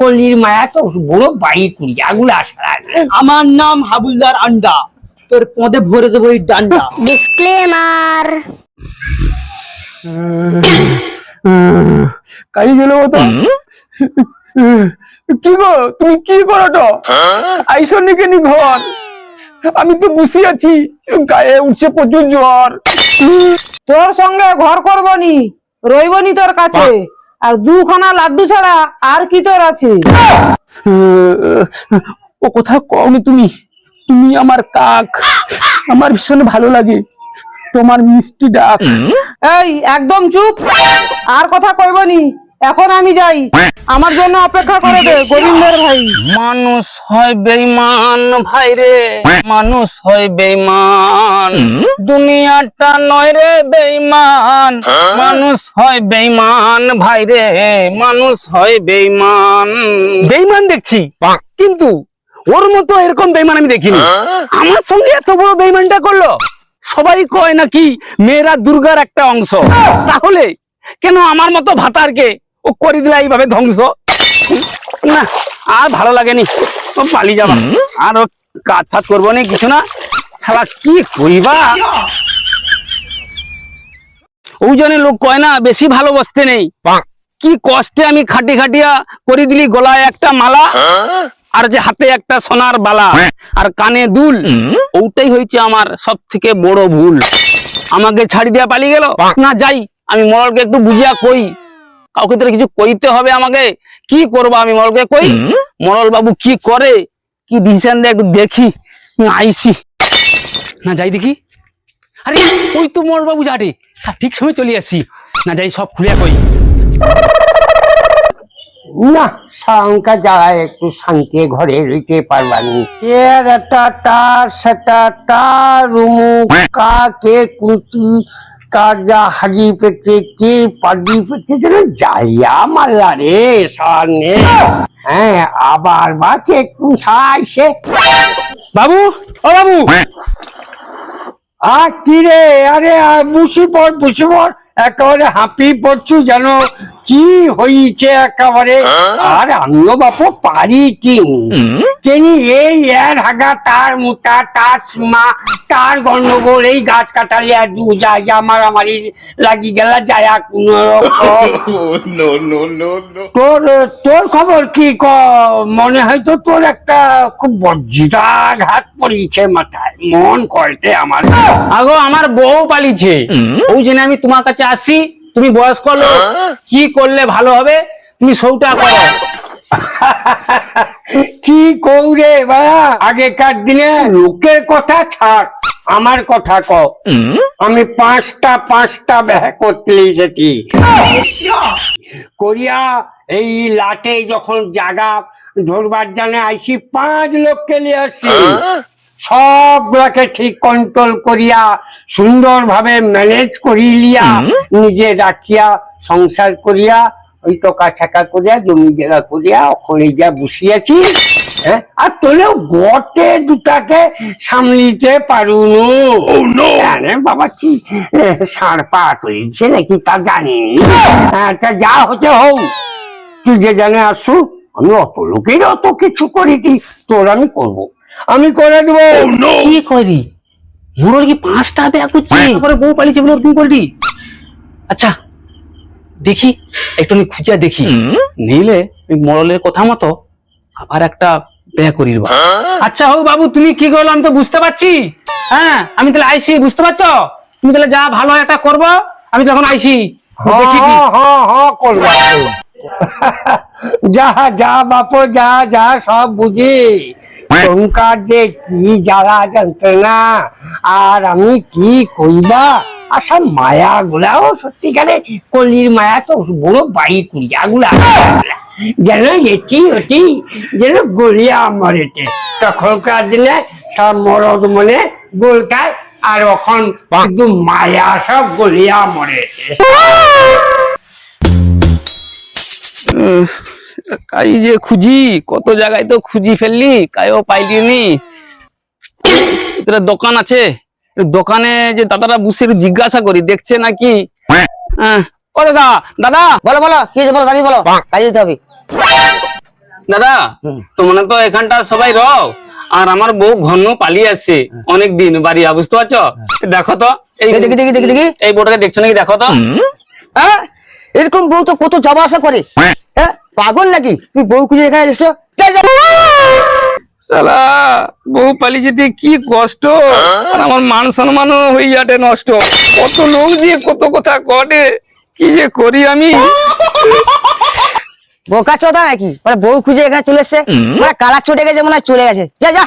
কলির মায়া তো বড় বাড়ি কুড়ি আগুলো আসার আগে আমার নাম হাবুলদার আন্ডা। তোর পদে ভরে দেবো এই ডান্ডা। ডিসক্লেমার কাই গেল তো কি গো তুমি কি করো তো আইসো নিকে নি ঘর? আমি তো বসে আছি গায়ে উঠছে প্রচুর জ্বর। তোর সঙ্গে ঘর করবনি রইবনি তোর কাছে। আর দুখানা লাড্ডু ছাড়া আর কি তোর আছে? ও কথা কওনি তুমি? তুমি আমার কাক। আমার ভীষণ ভালো লাগে। তোমার মিষ্টি ডাক। এই একদম চুপ। আর কথা কইবনি এখন আমি যাই। আমার জন্য অপেক্ষা করে দে গোবিন্দের ভাই। মানুষ হয় বেইমান ভাই রে। মানুষ হয় বেইমান দুনিয়াটা নয় রে বেইমান মানুষ হয় বেইমান ভাই রে। মানুষ হয় বেইমান বেইমান দেখছি। কিন্তু ওর মতো এরকম বেইমান আমি দেখিনি। আমার সঙ্গে এত বড় বেইমানটা করল? সবাই কয় নাকি মেয়েরা দুর্গার একটা অংশ। তাহলে কেন আমার মতো ভাতারকে ও করে দিলা এইভাবে ধ্বংস। না আর ভালো লাগেনি। ও পালিয়ে যাবা। আর ও কাজ ফাজ করব না কিছু না। সারা কি কইবা? ওই জন্য লোক কয় না বেশি ভালোবাসতে নেই। কি কষ্টে আমি খাটি খাটিয়া করে দিলি গলায় একটা মালা আর যে হাতে একটা সোনার বালা আর কানে দুল। ওটাই হয়েছে আমার সব থেকে বড় ভুল। আমাকে ছাড়ি দিয়া পালিয়ে গেল? না যাই আমি মরলকে একটু বুঝিয়া কই। কাউকে তো কিছু কইতে হবে আমাকে? কি করব আমি মরলকে কই? মরল বাবু কি করে? কি ডিসিশন দেয় একটু দেখি। আইসি না যাই দেখি। আরে ওই তো মরল বাবু যাটে ঠিক সময় চলে আসি। না যাই সব খুলে কই। না সংখ্যা জায়গায় একটু শান্তি ঘরে রইতে পারবানি এর একটা তার সেটা তার রুমু কাকে কুন্তি কার যা হাজি পেতে কে পাড়ি পেতে যেন যাইয়া মাল্লা রে সামনে। হ্যাঁ আবার বাকে কুসাইছে বাবু ও বাবু। আর কি রে? আরে আর বুসি পর বুসি পর একেবারে হাঁপি পড়ছু যেন। কি হইছে একেবারে? আর আমিও বাপু পারি কি? কেনি এই এর হাগা তার মুটা তার সীমা তার গন্ডগোল এই গাছ কাটালে আর দু যায় মারামারি লাগি গেলা যায় কোন তোর তোর খবর কি ক? মনে হয় তো তোর একটা খুব বজ্জিতা ঘাত পড়িছে মাথায়। মন কয়তে আমার। আগো আমার বউ পালিছে। ওই জন্য আমি তোমার কাছে আসি। তুমি বয়স্ক লোক কি করলে ভালো হবে? তুমি সৌটা করো। কি কৌরে বাবা আগেকার দিনে লোকের কথা ছাড় আমার কথা ক আমি পাঁচটা পাঁচটা ব্যাহ করতে সেটি করিয়া এই লাটে যখন জাগা ধরবার জানে আইসি পাঁচ লোককে নিয়ে আসছি সবগুলাকে ঠিক কন্ট্রোল করিয়া সুন্দরভাবে ম্যানেজ করিলিয়া নিজে রাখিয়া সংসার করিয়া ওই টকা ছাকা করিয়া জমি জায়গা করিয়া ওখানে যা বসিয়াছি হ্যাঁ? আর তোলেও গটে দুটাকে সামলিতে পারুনু। আরে বাবা কি সাড় পা করেছে নাকি তা জানি হ্যাঁ, তা যা হতে হোক তুই যে জানে আসু আমি অত লোকের অত কিছু করিনি তোর আমি করব। আমি করে দেবো। কি করি মোর কি পাঁচটা ব্যাগ করছে তারপরে বউ পালিছে বলে তুমি করলি আচ্ছা দেখি একটু খুঁজা দেখি। নিলে ওই মরলের কথা মতো আবার একটা ব্যয় করির আচ্ছা হোক বাবু তুমি কি করল আমি তো বুঝতে পারছি। হ্যাঁ আমি তাহলে আইসি বুঝতে পারছ? তুমি তাহলে যা ভালো একটা করব আমি তখন আইসি। দেখি কি। করব। যা যা বাপু যা যা সব বুঝি। সংকার যে কি জ্বালা যন্ত্রণা আর আমি কি কইবা সব মায়া গুলাও সত্যিকারে কলির মায়া তো বড় বাড়ি কুড়িয়া গুলা যেন এটি ওটি যেন গলিয়া মরেতে তখনকার দিনে সব মরদ মনে গোলকায় আর এখন শুধু মায়া সব গলিয়া মরেতে কাই যে খুঁজি? কত জায়গায় তো খুঁজি ফেললি? কাইও পাইলি নি। তোর দোকান আছে। দোকানে যে দাদারা বসে জিজ্ঞাসা করি দেখছে নাকি? হ্যাঁ। ও দাদা দাদা! বলো বলো কি বলো দাঁড়িয়ে বলো। কাজে যেতে হবে। দাদা তোমরা তো এখানটা সবাই রও। আর আমার বউ ঘন পালিয়ে আসছে অনেক দিন বাড়ি বুঝতে পারছ? দেখো তো এই দেখি দেখি দেখি দেখি এই বউটাকে দেখছ নাকি? দেখো তো। হ্যাঁ? এরকম বউ তো কত যাওয়া আসা করে। হ্যাঁ? পাগল নাকি? তুমি বউ খুঁজে এখানে চল চল। বউ পালিয়ে যেতে কি কষ্ট? আমার মান সম্মানও হয়ে যাবে নষ্ট। কত লোক দিয়ে কত কথা করে কি যে করি আমি? বোকা চোদা নাকি? মানে বউ খুঁজে এখানে চলে এসছে। মানে কালা চটে গেছে মনে হয় চলে গেছে। যা যা।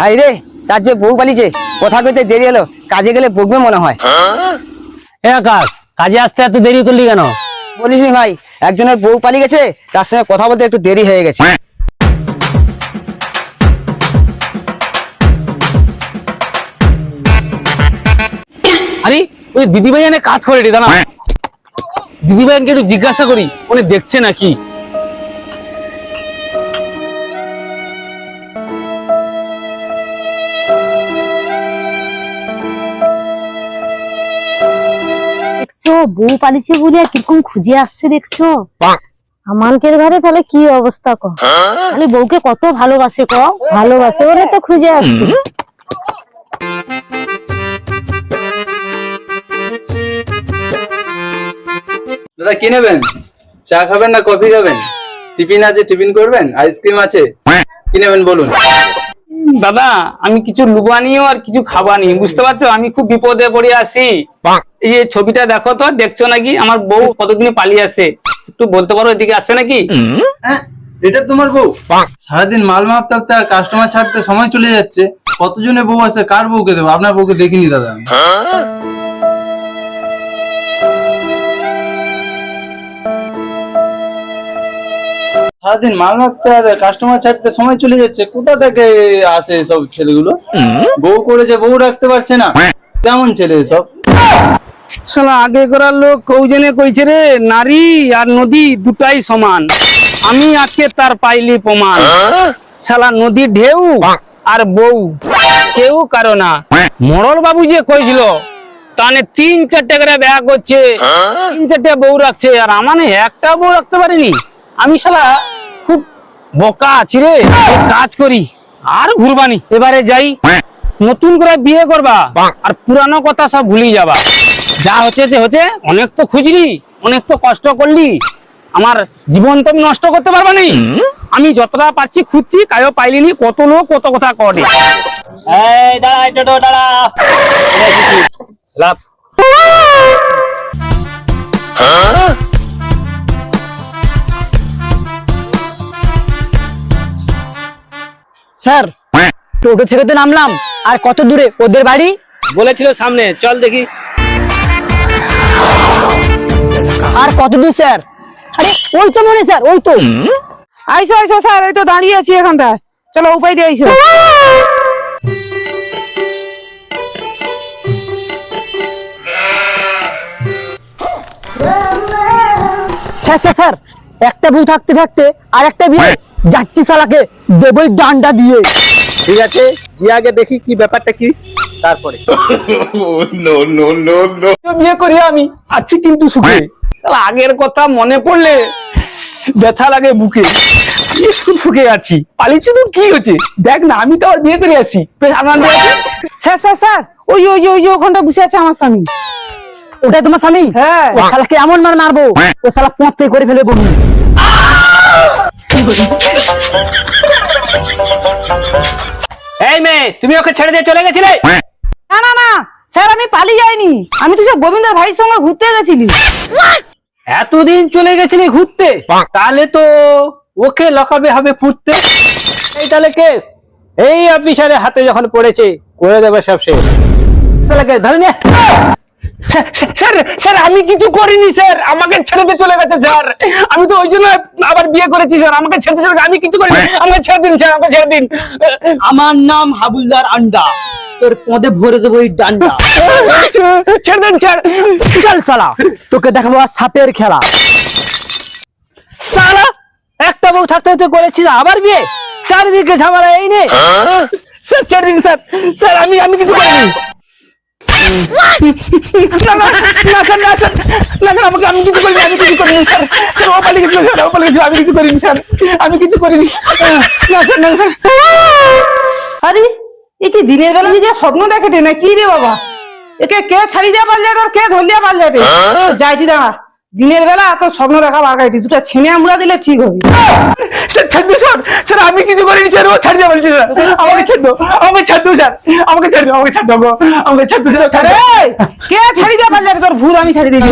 হাই রে তার যে বউ পালিয়েছে কথা কইতে দেরি হলো কাজে গেলে বকবে মনে হয়। এ আকাশ কাজে আসতে এত দেরি করলি কেন? বলিস ভাই? একজনের বউ পালিয়ে গেছে, তার সঙ্গে কথা বলতে একটু দেরি হয়ে গেছে। আরে, ওই দিদিভাই এনে কাজ করে রে, দাঁড়া। দিদিভাইকে একটু জিজ্ঞাসা করি, উনি দেখছে নাকি? বউ পালিছে বলে আর কীরকম খুঁজে আসছে দেখছ? আমানকের ঘরে তাহলে কি অবস্থা ক? তাহলে বউকে কত ভালোবাসে ক? ভালোবাসে বলে তো খুঁজে আসছে। দাদা কি নেবেন? চা খাবেন না কফি খাবেন? টিফিন আছে টিফিন করবেন? আইসক্রিম আছে? কি নেবেন বলুন? দাদা আমি কিছু লুবানিও আর কিছু খাবানি বুঝতে পারছ? আমি খুব বিপদে পড়ে আসি এই যে ছবিটা দেখো তো দেখছ নাকি? আমার বউ কতদিন পালিয়ে আসে? একটু বলতে পারো এদিকে আসে নাকি? হ্যাঁ এটা তোমার বউ? সারাদিন মাল মাপতে মাপতে আর কাস্টমার ছাড়তে সময় চলে যাচ্ছে। কতজনে বউ আছে কার বউকে দেবো? আপনার বউকে দেখিনি দাদা সারাদিন মাল মাপতে আর কাস্টমার ছাড়তে সময় চলে যাচ্ছে। কোথা থেকে আসে সব ছেলেগুলো? বউ করেছে বউ রাখতে পারছে না। কেমন ছেলে সব শালা, আগে করার লোক কৌজনে কইছে রে, নারী আর নদী দুটাই সমান। আমি আজকে তার পাইলি প্রমাণ। শালা, নদী ঢেউ আর বউ, কেউ কারও না। মরল বাবু যে কইছিল, তানে তিন চারটে করে ব্যাগ তিন চারটে বউ রাখছে, আর আমানে একটা বউ রাখতে পারিনি। আমি শালা খুব বোকা আছি রে কাজ করি, আর ঘুরবানি। এবারে যাই, নতুন করে বিয়ে করবা, আর পুরানো কথা সব ভুলি যাবা। যা হচ্ছে যে হচ্ছে। অনেক তো খুঁজলি অনেক তো কষ্ট করলি। আমার জীবন তো আমি নষ্ট করতে পারবা নি। আমি যতটা পারছি খুঁজছি কায়ও পাইলিনি কত লোক কত কথা করে এই দাঁড়া লাভ। স্যার টোটো থেকে তো নামলাম। আর কত দূরে? ওদের বাড়ি? বলেছিল সামনে চল দেখি। আর কত দূর স্যার? আরে ওই তো মনে স্যার ওই তো। আইসো আইসো স্যার এই তো দাঁড়িয়ে আছি এখানটায়। চলো উপায় দিয়ে আইসো। স্যার স্যার স্যার একটা বউ থাকতে থাকতে আর একটা বিয়ে যাচ্ছি সালাকে দেবই ডান্ডা দিয়ে। ঠিক আছে গিয়ে আগে দেখি কি ব্যাপারটা কি তারপরে। বিয়ে করি আমি আছি কিন্তু সুখে। আগের কথা মনে পড়লে ব্যথা লাগে বুকে। সুখে আছি। পালিয়েছি তো কি হচ্ছে দেখ না আমি তো বিয়ে করে আসি। আছি স্যার স্যার স্যার ওই ওই ওই ওখানটা বসে আছে আমার স্বামী। ওটা তোমার স্বামী? হ্যাঁ। ও শালাকে এমন মার মারবো? ও শালা পথে করে ফেলে বমি। এই মেয়ে তুমি ওকে ছেড়ে দিয়ে চলে গেছিলে? না না না। স্যার আমি পালিয়ে যাইনি। আমি তো সব গোবিন্দার ভাইয়ের সঙ্গে ঘুরতে গেছিলি। এতদিন চলে গেছিলি ঘুরতে? তাহলে তো ওকে লকাবে হবে ফুটতে। এই তাহলে কেস। এই অফিসারের হাতে যখন পড়েছে করে দেবে সব শেষ শালাকে ধরে নে। স্যার স্যার আমি কিছু করিনি স্যার। আমাকে ছেড়ে দিয়ে চলে গেছে স্যার। আমি তো ওই জন্য আবার বিয়ে করেছি স্যার। আমাকে ছেড়ে দিয়ে চলে আমি কিছু করিনি। আমাকে ছেড়ে দিন স্যার। আমাকে ছেড়ে দিন। আমার নাম হাবুলদার আন্ডা। তোর পদে ভরে দেবো শালা, তোকে দেখাবো সাপের খেলা। সালা একটা বউ থাকতে করেছিস, আবার বিয়ে? চারিদিকে ঝামেলা, এই নে। Sir sir. স্যার, আমি আমি কিছু করিনি। স্যার আমি কিছু করিনি আরে এ কি দিনের বেলা যে স্বপ্ন দেখে না কি রে বাবা একে কে ছাড়ি দিয়া পারলে আর কে ধরলিয়া পারলে যাইটি দাঁড়া দিনের বেলা এত স্বপ্ন দেখা বাগাইটি দুটা ছেনে আমরা দিলে ঠিক হবে স্যার ছাড় দিও স্যার স্যার আমি কিছু করিনি স্যার ও ছাড় দিয়ে বলছি স্যার আমাকে ছাড় দাও আমাকে ছাড় দাও স্যার আমাকে ছাড় দাও আমাকে ছাড় দাও আমাকে ছাড় দাও ছাড় কে ছাড়ি দিয়া পারলে তোর ভূত আমি ছাড়ি দিই